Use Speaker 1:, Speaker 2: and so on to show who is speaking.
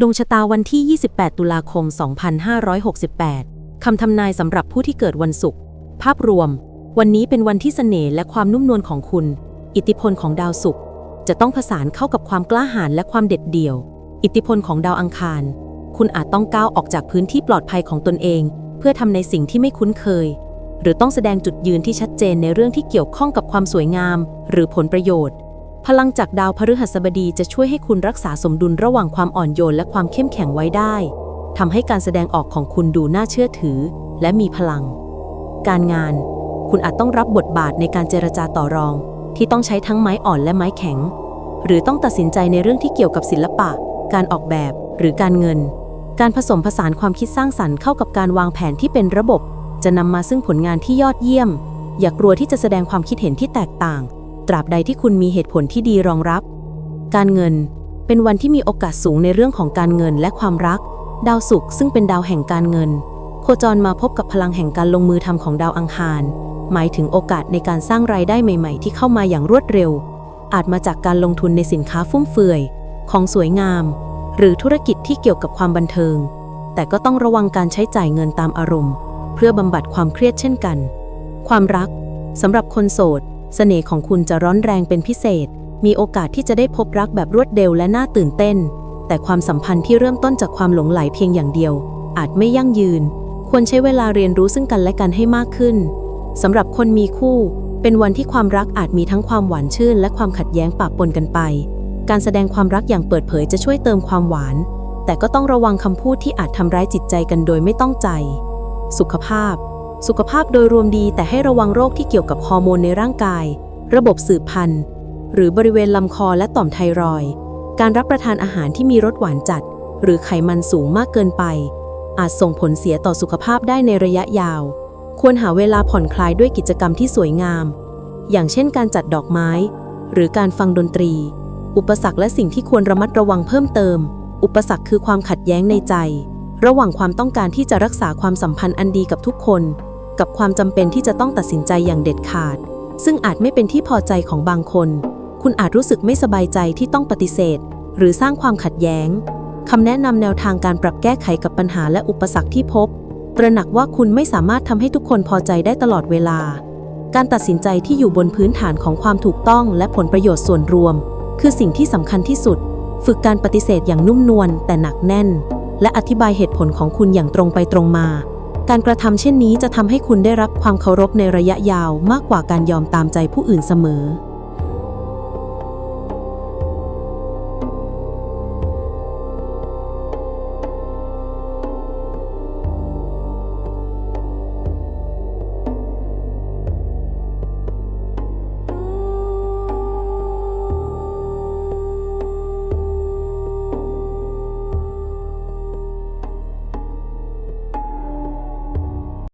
Speaker 1: ดวงชะตาวันที่ 28 ตุลาคม 2568 คำทำนายสำหรับผู้ที่เกิดวันศุกร์ ภาพรวม วันนี้เป็นวันที่เสน่ห์และความนุ่มนวลของคุณ อิทธิพลของดาวศุกร์จะต้องผสานเข้ากับความกล้าหาญและความเด็ดเดี่ยว อิทธิพลของดาวอังคาร คุณอาจต้องก้าวออกจากพื้นที่ปลอดภัยของตนเอง เพื่อทำในสิ่งที่ไม่คุ้นเคย หรือต้องแสดงจุดยืนที่ชัดเจนในเรื่องที่เกี่ยวข้องกับความสวยงาม หรือผลประโยชน์ พลังจากดาวพฤหัสบดีจะช่วยให้คุณรักษาสมดุลระหว่างความอ่อนโยนและความเข้มแข็งไว้ได้ทำให้การแสดงออกของคุณดูน่าเชื่อถือ และมีพลัง การงาน คุณอาจต้องรับบทบาทในการเจรจาต่อรอง ที่ต้องใช้ทั้งไม้อ่อนและไม้แข็ง หรือต้องตัดสินใจในเรื่องที่เกี่ยวกับศิลปะ การออกแบบ หรือการเงิน การผสมผสานความคิดสร้างสรรค์เข้ากับการวางแผนที่เป็นระบบ จะนำมาซึ่งผลงานที่ยอดเยี่ยม อย่ากลัวที่จะแสดงความคิดเห็นที่แตกต่าง ตราบใดที่คุณมีเหตุผลที่ดีรองรับ การเงิน เป็นวันที่มีโอกาสสูงในเรื่องของการเงินและความรัก ดาวศุกร์ซึ่งเป็นดาวแห่งการเงิน โคจรมาพบกับพลังแห่งการลงมือทำของดาวอังคาร หมายถึงโอกาสในการสร้างรายได้ใหม่ ๆ ที่เข้ามาอย่างรวดเร็ว อาจมาจากการลงทุนในสินค้าฟุ่มเฟือย ของสวยงาม หรือธุรกิจที่เกี่ยวกับความบันเทิง แต่ก็ต้องระวังการใช้จ่ายเงินตามอารมณ์ เพื่อบำบัดความเครียดเช่นกัน ความรักสำหรับคนโสด เสน่ห์ของคุณจะร้อนแรงเป็นพิเศษ มีโอกาสที่จะได้พบรักแบบรวดเร็วและน่าตื่นเต้น แต่ความสัมพันธ์ที่เริ่มต้นจากความหลงไหลเพียงอย่างเดียว อาจไม่ยั่งยืน ควรใช้เวลาเรียนรู้ซึ่งกันและกันให้มากขึ้นสำหรับคนมีคู่ เป็นวันที่ความรักอาจมีทั้งความหวานชื่น และความขัดแย้งปะปนกันไป การแสดงความรักอย่างเปิดเผยจะช่วยเติมความหวาน แต่ก็ต้องระวังคำพูดที่อาจทำร้ายจิตใจกันโดยไม่ต้องใจ สุขภาพ สุขภาพโดยรวมดีแต่ให้ระวังโรคที่เกี่ยวกับฮอร์โมนในร่างกาย ระบบสืบพันธุ์ หรือบริเวณลำคอและต่อมไทรอย การรับประทานอาหารที่มีรสหวานจัด หรือไขมันสูงมากเกินไป อาจส่งผลเสียต่อสุขภาพได้ในระยะยาว ควรหาเวลาผ่อนคลายด้วยกิจกรรมที่สวยงาม อย่างเช่นการจัดดอกไม้ หรือการฟังดนตรี อุปสรรคและสิ่งที่ควรระมัดระวังเพิ่มเติม อุปสรรคคือความขัดแย้งในใจระหว่างความต้องการที่จะรักษาความสัมพันธ์อันดีกับทุกคน กับความจำเป็นที่จะต้องตัดสินใจอย่างเด็ดขาด ซึ่งอาจไม่เป็นที่พอใจของบางคน คุณอาจรู้สึกไม่สบายใจที่ต้องปฏิเสธ หรือสร้างความขัดแย้งคำแนะนำแนวทางการปรับแก้ไขกับปัญหาและอุปสรรคที่พบ ตระหนักว่าคุณไม่สามารถทำให้ทุกคนพอใจได้ตลอดเวลา การตัดสินใจที่อยู่บนพื้นฐานของความถูกต้องและผลประโยชน์ส่วนรวม คือสิ่งที่สำคัญที่สุด ฝึกการปฏิเสธอย่างนุ่มนวลแต่หนักแน่น และอธิบายเหตุผลของคุณอย่างตรงไปตรงมา การกระทำเช่นนี้จะทำให้คุณได้รับความเคารพในระยะยาวมากกว่าการยอมตามใจผู้อื่นเสมอ